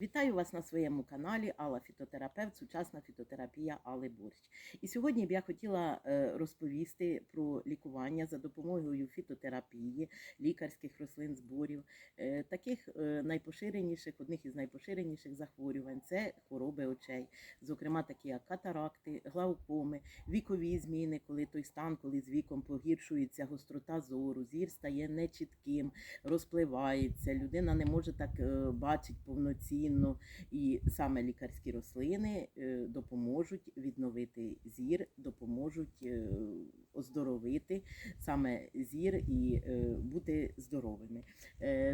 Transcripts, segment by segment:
Вітаю вас на своєму каналі Алла Фітотерапевт, сучасна фітотерапія Алли Борщ. І сьогодні б я хотіла е, розповісти про лікування за допомогою фітотерапії, лікарських рослин зборів, е, таких е, найпоширеніших, одних із найпоширеніших захворювань це хвороби очей, зокрема такі як катаракти, глаукоми, вікові зміни, коли той стан, коли з віком погіршується гострота зору, зір стає нечітким, розпливається, людина не може так бачити повноцінно. І саме лікарські рослини е, допоможуть відновити зір, допоможуть е, оздоровити саме зір і е, бути здоровими.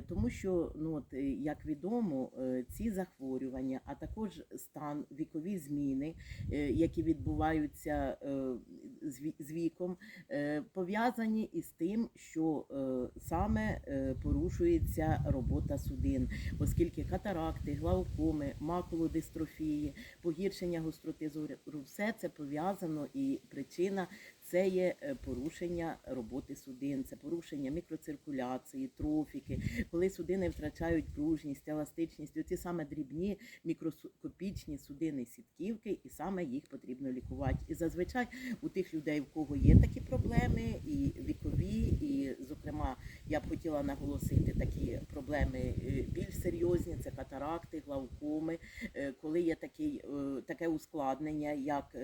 Тому що, ну от як відомо, ці захворювання, а також стан, вікові зміни, які відбуваються з віком, е, пов'язані із тим, що е, саме е, порушується робота судин, оскільки катаракти, глаукоми, макулодистрофії, погіршення гостроти зору, все це пов'язано і причина це є е, порушення роботи судин, це порушення мікроциркуляції, трофіки, коли судини втрачають пружність, еластичність, оці саме дрібні мікроскопічні судини сітківки, і саме їх потрібно лікувати. І зазвичай у тих людей, в кого є такі проблеми, і вікові, і, зокрема, я б хотіла наголосити такі проблеми е, більш серйозні: це катаракти, глаукоми, е, коли є такий, е, таке ускладнення, як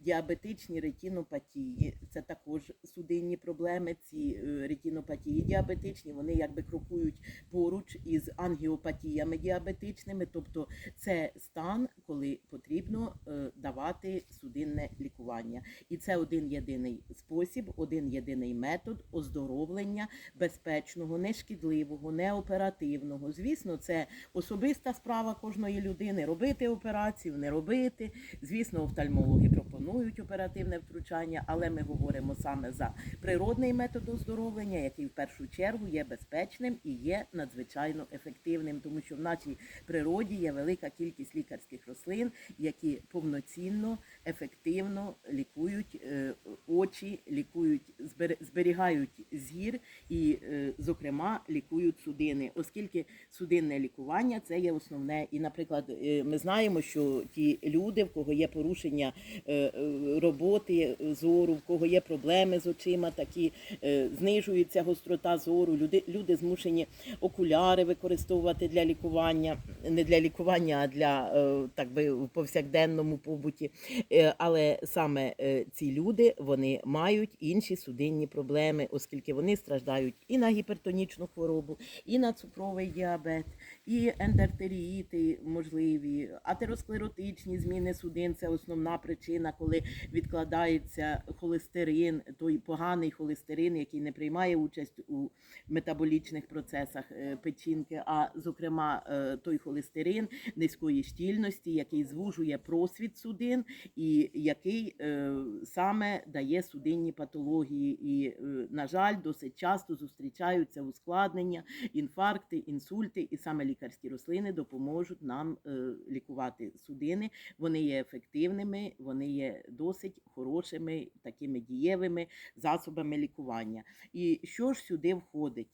діабетичні ретінопатії, це також судинні проблеми. Ці ретінопатії діабетичні, вони якби крокують поруч із ангіопатіями діабетичними, тобто це стан, коли потрібно давати судинне лікування. І це один єдиний спосіб, один єдиний метод оздоровлення безпечного, нешкідливого, неоперативного. Звісно, це особиста справа кожної людини робити операцію, не робити. Звісно, офтальмологи пропонують оперативне втручання, але ми говоримо саме за природний метод оздоровлення, який в першу чергу є безпечним і є надзвичайно ефективним, тому що в нашій природі є велика кількість лікарських рослин, які повноцінно, ефективно лікують е, очі, лікують, збер- зберігають зір і, е, зокрема, лікують судини, оскільки судинне лікування це є основне. І, наприклад, е, ми знаємо, що ті люди, в кого є порушення роботи зору, в кого є проблеми з очима, такі е, знижується гострота зору. Люди, люди змушені окуляри використовувати для лікування, не для лікування, а для е, так би в повсякденному побуті. Е, Але саме ці люди вони мають інші судинні проблеми, оскільки вони страждають і на гіпертонічну хворобу, і на цукровий діабет, і ендартеріїти можливі, атеросклеротичні зміни судин це основна причина, коли відкладається холестерин, той поганий холестерин, який не приймає участь у метаболічних процесах е, печінки, а зокрема е, той холестерин низької щільності, який звужує просвіт судин і який е, саме дає судинні патології. І, на жаль, досить часто зустрічаються ускладнення, інфаркти, інсульти, і саме лікарські рослини допоможуть нам лікувати судини. Вони є ефективними, вони є досить хорошими, такими дієвими засобами лікування. І що ж сюди входить?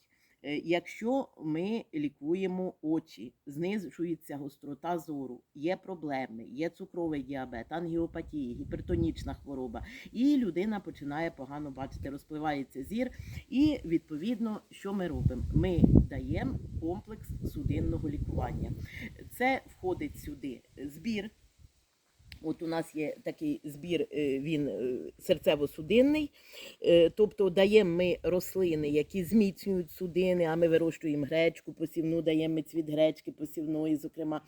Е, Якщо ми лікуємо очі, знижується гострота зору, є проблеми, є цукровий діабет, ангіопатії, гіпертонічна хвороба, і людина починає погано бачити, розпливається зір. І відповідно, що ми робимо? Ми даємо комплекс судинного лікування. Це входить сюди збір. От у нас є такий збір, е, він е, серцево-судинний, Е, тобто даємо ми рослини, які зміцнюють судини, а ми вирощуємо гречку посівну, даємо ми цвіт гречки посівної, зокрема,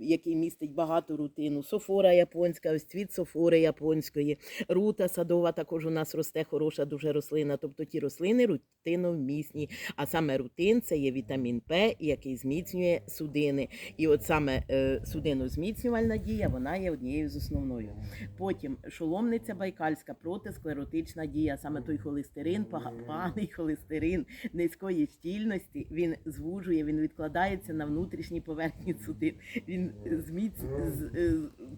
який містить багато рутину. Софора японська, ось цвіт софори японської, рута садова також у нас росте хороша дуже рослина. Тобто ті рослини рутиновмісні, а саме рутин це є вітамін П, який зміцнює судини. І от саме судинозміцнювальна дія, вона є однією однією з основною. Потім шоломниця байкальська протисклеротична дія, саме той холестерин, поганий холестерин низької щільності, він звужує, він відкладається на внутрішній поверхні судин. Він зміць, е,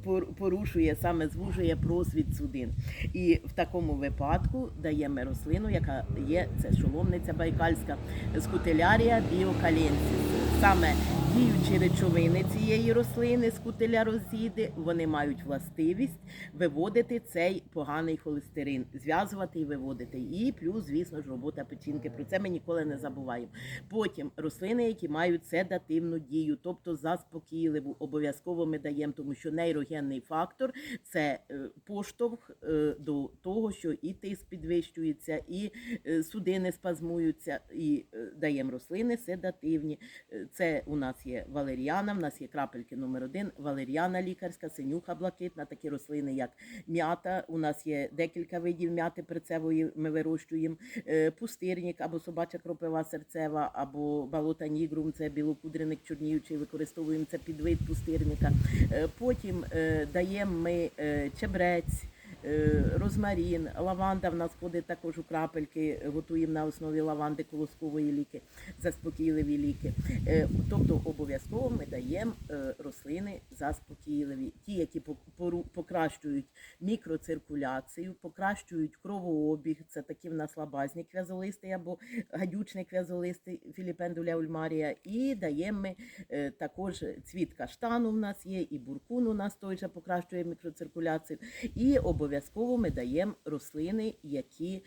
пор- порушує, саме звужує просвіт судин. І в такому випадку даємо рослину, яка є, це шоломниця байкальська, скутелярія біокаленсіс. Саме діючі речовини цієї рослини, скутелярозіди, вони мають властивість виводити цей поганий холестерин, зв'язувати і виводити. І плюс, звісно ж, робота печінки. Про це ми ніколи не забуваємо. Потім рослини, які мають седативну дію, тобто заспокійливу, обов'язково ми даємо, тому що нейрогенний фактор це е, поштовх е, до того, що і тиск підвищується, і е, судини спазмуються, і даємо рослини седативні. Це у нас є валеріана, в нас є крапельки номер один, валеріана лікарська, синюха блакитна, такі рослини, як м'ята. У нас є декілька видів м'яти перцевої. Ми вирощуємо Е, пустирник або собача кропива серцева, або балота нігрум, це білокудреник чорніючий, використовуємо це під вид пустирника. Е, Потім е, даємо ми чебрець. Е, Розмарін, лаванда в нас входить також у крапельки, готуємо на основі лаванди колоскової ліки, заспокійливі ліки. Е, Тобто обов'язково ми даємо е, рослини заспокійливі, ті, які покращують мікроциркуляцію, покращують кровообіг. Це такі в нас лабазні квязолисти або гадючний квязолисти Філіпендуля ульмарія. І даємо ми е, також цвіт каштану в нас є, і буркун у нас той же покращує мікроциркуляцію. І обов'язково ми даємо рослини, які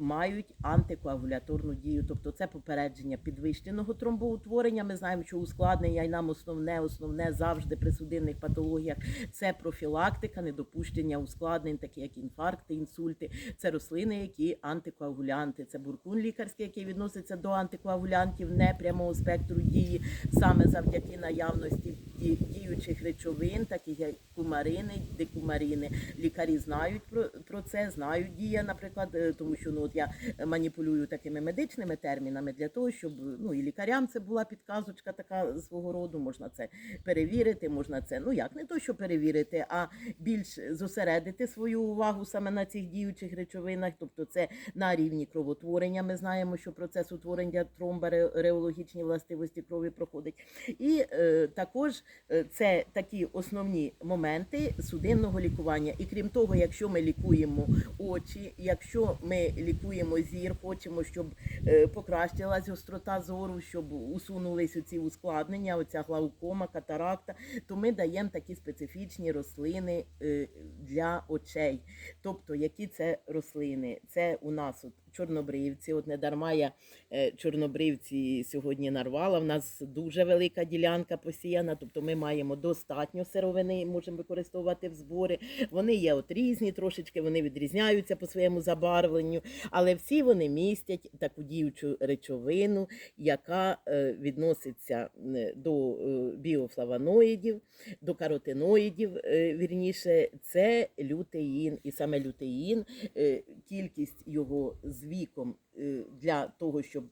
мають антикоагуляторну дію, тобто це попередження підвищеного тромбоутворення. Ми знаємо, що ускладнення і нам основне, основне завжди при судинних патологіях це профілактика, недопущення ускладнень, такі як інфаркти, інсульти. Це рослини, які антикоагулянти. Це буркун лікарський, який відноситься до антикоагулянтів непрямого спектру дії, саме завдяки наявності ді- діючих речовин, таких як кумарини, декумарини. Лікарі знають про, про це, знають дія, наприклад, е, тому що ну от я маніпулюю такими медичними термінами для того, щоб ну і лікарям це була підказочка така свого роду. Можна це перевірити, можна це ну як не то, що перевірити, а більш зосередити свою увагу саме на цих діючих речовинах, тобто це на рівні кровотворення. Ми знаємо, що процес утворення тромба реологічні властивості крові проходить. І е, також е, це такі основні моменти судинного лікування. І крім того, якщо ми лікуємо очі, якщо ми лікуємо зір, хочемо, щоб е, покращилась гострота зору, щоб усунулись ці ускладнення, оця глаукома, катаракта, то ми даємо такі специфічні рослини е, для очей. Тобто, які це рослини? Це у нас от чорнобривці. От не дарма я е, чорнобривці сьогодні нарвала. В нас дуже велика ділянка посіяна, тобто ми маємо достатньо сировини, можемо використовувати в збори. Вони є от різні, трошечки вони відрізняються по своєму забарвленню, але всі вони містять таку діючу речовину, яка е, відноситься до е, біофлавоноїдів, до каротиноїдів, вірніше, це лютеїн. І саме лютеїн, кількість його з віком е, для того, щоб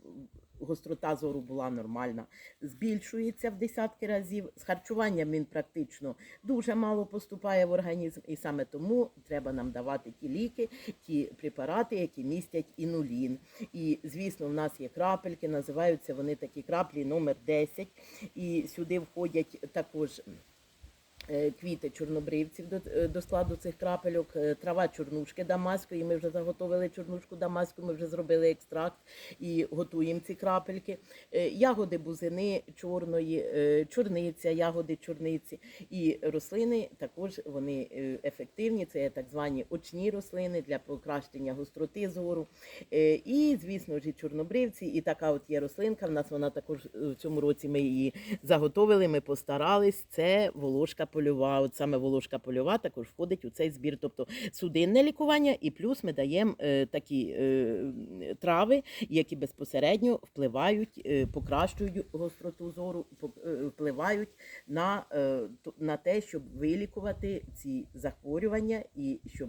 гострота зору була нормальна, збільшується в десятки разів. З харчуванням він практично дуже мало поступає в організм, і саме тому треба нам давати ті ліки, ті препарати, які містять інулін. І звісно, в нас є крапельки, називаються вони такі краплі номер 10. І сюди входять також. Е, Квіти чорнобривців до, е, до складу цих крапельок, е, трава чорнушки дамаської. Ми вже заготовили чорнушку дамаську, ми вже зробили екстракт і готуємо ці крапельки. Ягоди бузини чорної, чорниця, ягоди чорниці. І рослини також вони ефективні. Це так звані очні рослини для покращення гостроти зору. І, звісно ж, і чорнобривці, і така от є рослинка. В нас вона також в цьому році ми її заготовили. Ми постарались. Це волошка польова. От саме волошка польова також входить у цей збір. Тобто судинне лікування, і плюс ми даємо е, такі е, трави, які безпосередньо впливають, е, покращують гостроту зору, впливають на, на те, щоб вилікувати ці захворювання і щоб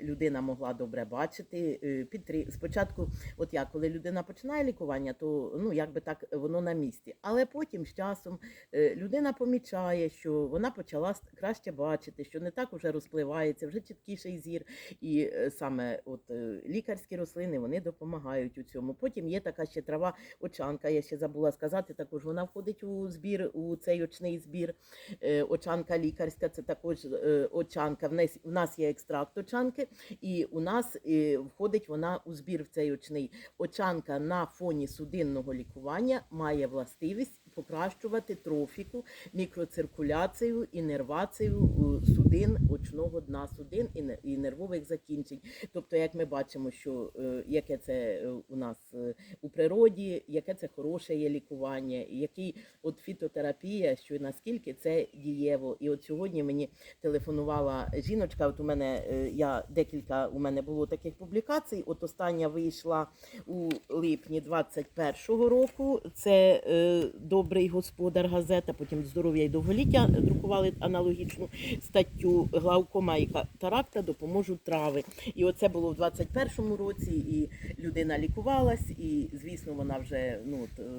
людина могла добре бачити. Підтри... Спочатку, от я, коли людина починає лікування, то ну якби так воно на місці. Але потім з часом людина помічає, що вона починає почала краще бачити, що не так уже розпливається, вже чіткіший зір. І е, саме от е, лікарські рослини вони допомагають у цьому. Потім є така ще трава очанка. Я ще забула сказати. Також вона входить у збір, у цей очний збір. Е, Очанка лікарська, це також очанка. В нас, є екстракт очанки, і у нас входить вона у збір в цей очний. Очанка на фоні судинного лікування має властивість покращувати трофіку, мікроциркуляцію, інервацію е, судин, очного дна судин і нервових закінчень. Тобто, як ми бачимо, що е, яке це е, у нас у природі, яке це хороше є лікування, який от фітотерапія, що наскільки це дієво. І от сьогодні мені телефонувала жіночка. От у мене я декілька у мене було таких публікацій. От остання вийшла у липні 21-го року. Це е, добрий господар газета. Потім здоров'я і довголіття друкували аналогічну статтю глаукома і катаракта допоможуть трави. І оце було в 21-му році, і людина лікувалась, і звісно, вона вже ну от, е,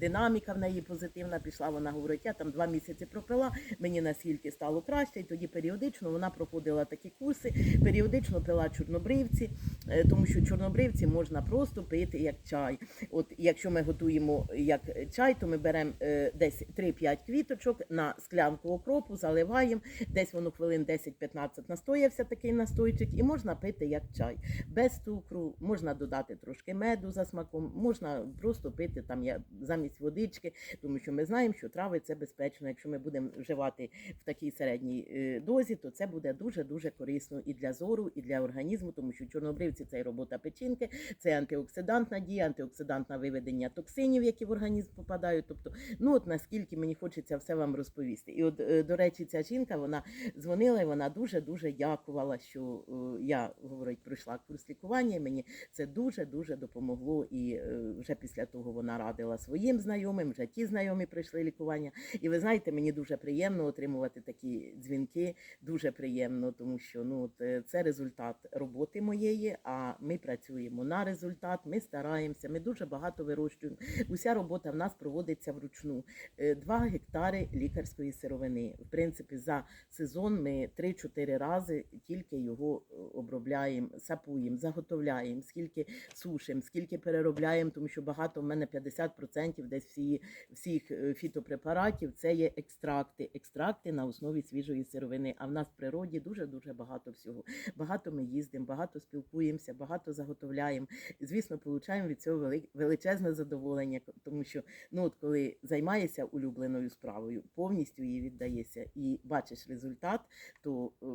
динаміка в неї позитивна пішла. Вона говорить, я там два місяці пропила, мені наскільки стало краще, і тоді періодично вона проходила такі курси, періодично пила чорнобривці, е, тому що чорнобривці можна просто пити як чай. От якщо ми готуємо як чай, то ми беремо е, десь 3-5 квіточок на склянку окропу, заливаємо, десь воно хвилин 10-15 настоявся такий настойчик, і можна пити як чай. Без цукру, можна додати трошки меду за смаком, можна просто пити там я замість водички, тому що ми знаємо, що трави це безпечно. Якщо ми будемо вживати в такій середній е, дозі, то це буде дуже дуже корисно і для зору, і для організму, тому що чорнобривці це робота печінки, це антиоксидантна дія, антиоксидантне виведення токсинів, які в організм попадають. Тобто, ну от наскільки мені хочеться все вам розповісти. І от, е, до речі, ця жінка вона дзвонила і вона дуже дуже дякувала, що е, я говорить, пройшла курс лікування. і Мені це дуже дуже допомогло. І вже після того вона радила своїм знайомим, вже ті знайомі пройшли лікування. І ви знаєте, мені дуже приємно отримувати такі дзвінки. Дуже приємно, тому що ну е, це результат роботи моєї. А ми працюємо на результат. Ми стараємося. Ми дуже багато вирощуємо. Уся робота в нас проводиться вручну. Е, Два гектари лікарської сировини. В принципі, за сезон ми 3-4 рази тільки його е, обробляємо, сапуємо, заготовляємо, скільки сушимо, скільки переробляємо, тому що багато в мене 50% десь всі, всіх е, фітопрепаратів це є екстракти, екстракти на основі свіжої сировини. А в нас в природі дуже дуже багато всього. Багато ми їздимо, багато спілкуємося, багато заготовляємо. Звісно, получаємо від цього величезне задоволення, тому що ну от коли займаєшся улюбленою справою, повністю її віддаєшся і бачиш результат, то е,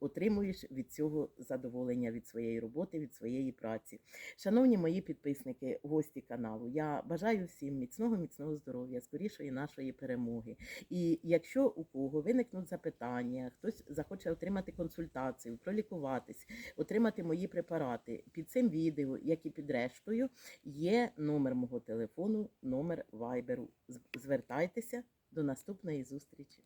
отримуєш від цього задоволення від своєї роботи, від своєї праці. Шановні мої підписники, гості каналу, я бажаю всім міцного, міцного міцного здоров'я, скорішої нашої перемоги. І якщо у кого виникнуть запитання, хтось захоче отримати консультацію, пролікуватись, отримати мої препарати, під цим відео, як і під рештою, є номер мого телефону, номер вайберу. Звертайтеся до наступної зустрічі.